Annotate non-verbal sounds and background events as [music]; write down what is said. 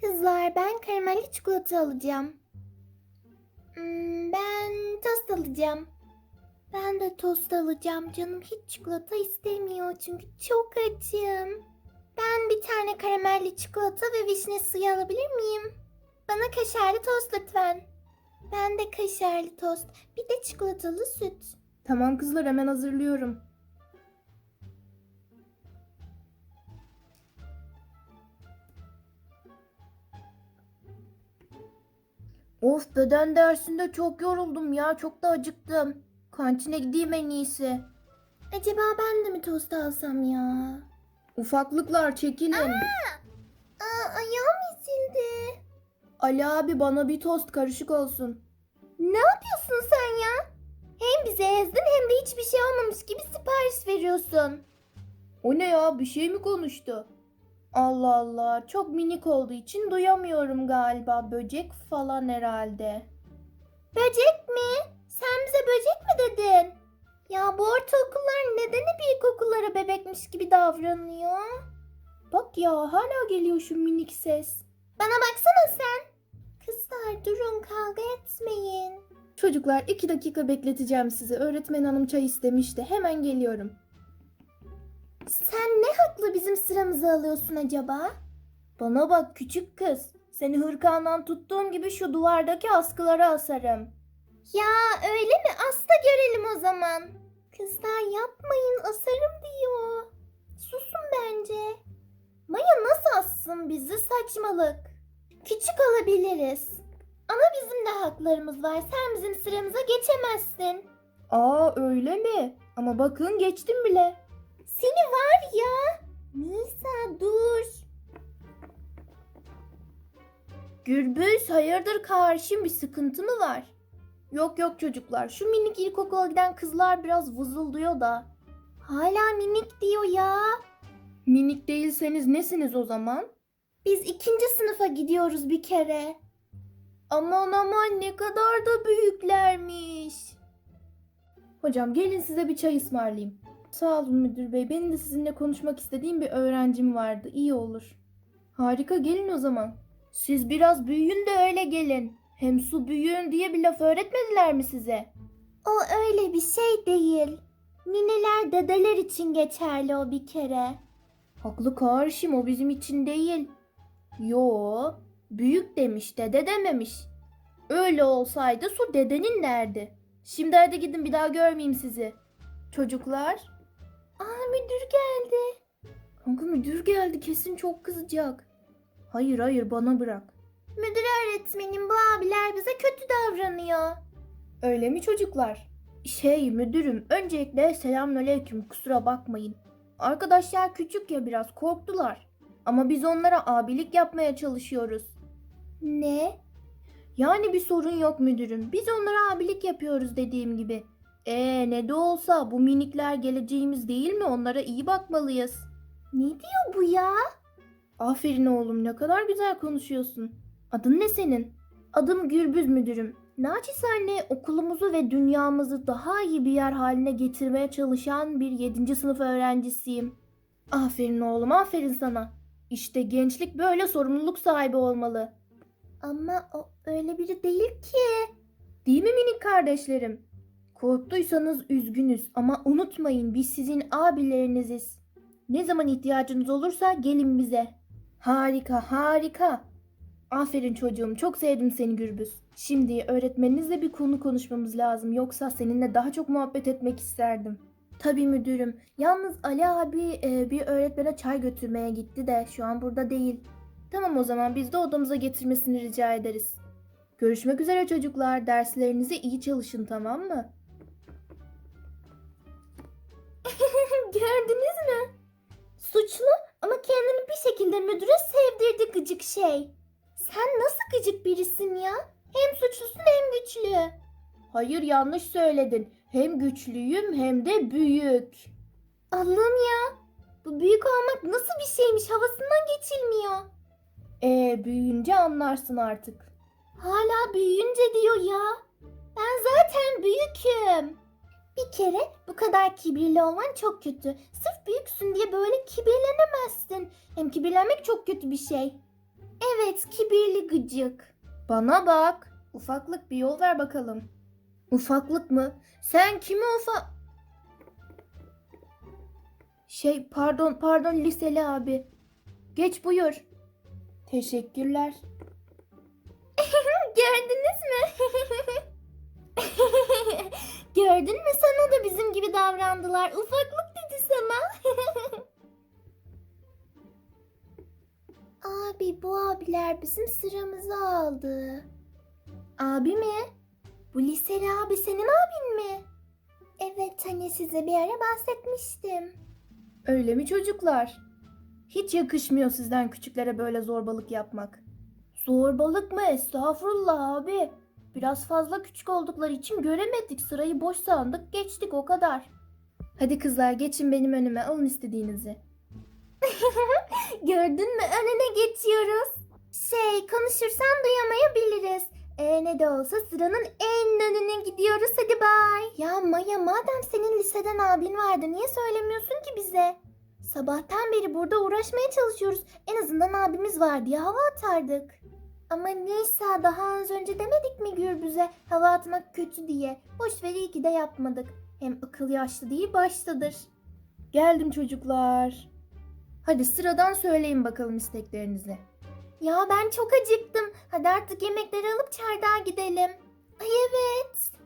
Kızlar ben karamelli çikolata alacağım. Hmm, ben tost alacağım. Ben de tost alacağım. Canım hiç çikolata istemiyor çünkü çok açım. Ben bir tane karamelli çikolata ve vişne suyu alabilir miyim? Bana kaşarlı tost lütfen. Ben de kaşarlı tost. Bir de çikolatalı süt. Tamam kızlar hemen hazırlıyorum. Of beden dersinde çok yoruldum ya çok da acıktım. Kantine gideyim en iyisi. Acaba ben de mi tost alsam ya? Ufaklıklar çekilin. Aa, ayağım ezildi. Ali abi bana bir tost karışık olsun. Ne yapıyorsun sen ya? Hem bizi ezdin hem de hiçbir şey olmamış gibi sipariş veriyorsun. O ne ya bir şey mi konuştu? Allah Allah çok minik olduğu için duyamıyorum galiba böcek falan herhalde. Böcek mi? Sen bize böcek mi dedin? Ya bu ortaokullar neden hep ilkokullara bebekmiş gibi davranıyor? Bak ya hala geliyor şu minik ses. Bana baksana sen. Kızlar durun kavga etmeyin. Çocuklar iki dakika bekleteceğim sizi. Öğretmen hanım çay istemişti. Hemen geliyorum. Sen ne haklı bizim sıramızı alıyorsun acaba? Bana bak küçük kız. Seni hırkandan tuttuğum gibi şu duvardaki askılara asarım. Ya öyle mi? Asta görelim o zaman. Kızlar yapmayın asarım diyor. Susun bence. Maya nasıl assın bizi saçmalık. Küçük olabiliriz. Ama bizim de haklarımız var. Sen bizim sıramıza geçemezsin. Aa öyle mi? Ama bakın geçtim bile. Seni var ya. Nisa dur. Gürbüz hayırdır karşım bir sıkıntı mı var? Yok yok çocuklar. Şu minik ilkokula giden kızlar biraz vızıldıyor da. Hala minik diyor ya. Minik değilseniz nesiniz o zaman? Biz ikinci sınıfa gidiyoruz bir kere. Aman aman ne kadar da büyüklermiş. Hocam gelin size bir çay ısmarlayayım. Sağ olun müdür bey. Benim de sizinle konuşmak istediğim bir öğrencim vardı. İyi olur. Harika gelin o zaman. Siz biraz büyüyün de öyle gelin. Hem su büyüyün diye bir laf öğretmediler mi size? O öyle bir şey değil. Nineler dedeler için geçerli o bir kere. Haklı karşım o bizim için değil. Yo büyük demiş dede dememiş. Öyle olsaydı su dedenin derdi. Şimdi hadi gidin bir daha görmeyeyim sizi. Çocuklar. Aa müdür geldi. Kanka müdür geldi kesin çok kızacak. Hayır hayır bana bırak. Müdür öğretmenim bu abiler bize kötü davranıyor. Öyle mi çocuklar? Şey müdürüm öncelikle selamünaleyküm kusura bakmayın. Arkadaşlar küçük ya biraz korktular. Ama biz onlara abilik yapmaya çalışıyoruz. Ne? Yani bir sorun yok müdürüm. Biz onlara abilik yapıyoruz dediğim gibi. Ee ne de olsa bu minikler geleceğimiz değil mi? Onlara iyi bakmalıyız. Ne diyor bu ya? Aferin oğlum ne kadar güzel konuşuyorsun. Adın ne senin? Adım Gürbüz müdürüm. Naçizane okulumuzu ve dünyamızı daha iyi bir yer haline getirmeye çalışan bir 7. sınıf öğrencisiyim. Aferin oğlum aferin sana. İşte gençlik böyle sorumluluk sahibi olmalı. Ama o öyle biri değil ki. Değil mi minik kardeşlerim? Korktuysanız üzgünüz ama unutmayın biz sizin abileriniziz. Ne zaman ihtiyacınız olursa gelin bize. Harika, harika. Aferin çocuğum, çok sevdim seni Gürbüz. Şimdi öğretmeninizle bir konu konuşmamız lazım. Yoksa seninle daha çok muhabbet etmek isterdim. Tabii müdürüm. Yalnız Ali abi e, bir öğretmene çay götürmeye gitti de şu an burada değil. Tamam o zaman biz de odamıza getirmesini rica ederiz. Görüşmek üzere çocuklar. Derslerinizi iyi çalışın tamam mı? [laughs] Gördünüz mü? Suçlu ama kendini bir şekilde müdüre sevdirdi gıcık şey. Sen nasıl gıcık birisin ya? Hem suçlusun hem güçlü. Hayır yanlış söyledin. Hem güçlüyüm hem de büyük. Allah'ım ya. Bu büyük olmak nasıl bir şeymiş havasından geçilmiyor. Ee büyüyünce anlarsın artık. Hala büyüyünce diyor ya. Ben zaten büyüküm. Bir kere bu kadar kibirli olman çok kötü. Sırf büyüksün diye böyle kibirlenemezsin. Hem kibirlenmek çok kötü bir şey. Evet kibirli gıcık. Bana bak. Ufaklık bir yol ver bakalım. Ufaklık mı? Sen kimi ufa... Şey pardon pardon liseli abi. Geç buyur. Teşekkürler. Gördün mü sana da bizim gibi davrandılar. Ufaklık dedi sana. [laughs] Abi bu abiler bizim sıramızı aldı. Abi mi? Bu liseli abi senin abin mi? Evet hani size bir ara bahsetmiştim. Öyle mi çocuklar? Hiç yakışmıyor sizden küçüklere böyle zorbalık yapmak. Zorbalık mı? Estağfurullah abi. Biraz fazla küçük oldukları için göremedik. Sırayı boş sandık, geçtik o kadar. Hadi kızlar geçin benim önüme, alın istediğinizi. [laughs] Gördün mü önüne geçiyoruz. Şey konuşursan duyamayabiliriz. E ne de olsa sıranın en önüne gidiyoruz hadi bay. Ya Maya madem senin liseden abin vardı niye söylemiyorsun ki bize? Sabahtan beri burada uğraşmaya çalışıyoruz. En azından abimiz var diye hava atardık. Ama Nisa daha az önce demedik mi Gürbüz'e hava atmak kötü diye. Boş ver iyi ki de yapmadık. Hem akıl yaşlı değil baştadır. Geldim çocuklar. Hadi sıradan söyleyin bakalım isteklerinizi. Ya ben çok acıktım. Hadi artık yemekleri alıp çardağa gidelim. Ay evet.